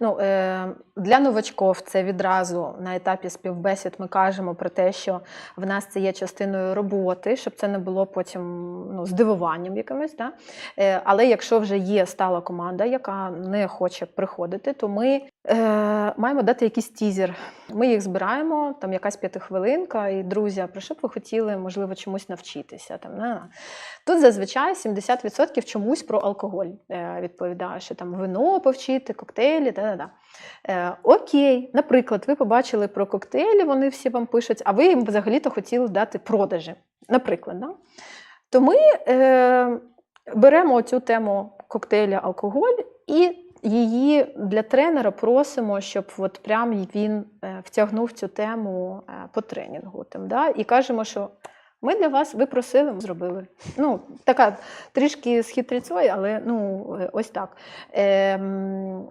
Ну, е, для новачков це відразу на етапі співбесід ми кажемо про те, що в нас це є частиною роботи, щоб це не було потім ну, здивуванням якимось. Да? Е, але якщо вже є стала команда, яка не хоче приходити, то ми е, маємо дати якийсь тізер. Ми їх збираємо, там якась п'ятихвилинка, і друзі, про що б ви хотіли, можливо, чомусь навчитися. Там. Тут зазвичай 70% чомусь про алкоголь е, відповідає, що там вино повчити, коктейлі, да-да-да. Е, окей, наприклад, ви побачили про коктейлі, вони всі вам пишуть, а ви їм взагалі-то хотіли дати продажі. Наприклад, да? то ми е, беремо цю тему коктейля алкоголь і її для тренера просимо, щоб от прям він е, втягнув цю тему е, по тренінгу. Там, да? І кажемо, що ми для вас ви просили, зробили. Ну, така трішки з хитрецею, але ну, е, ось так. Ем,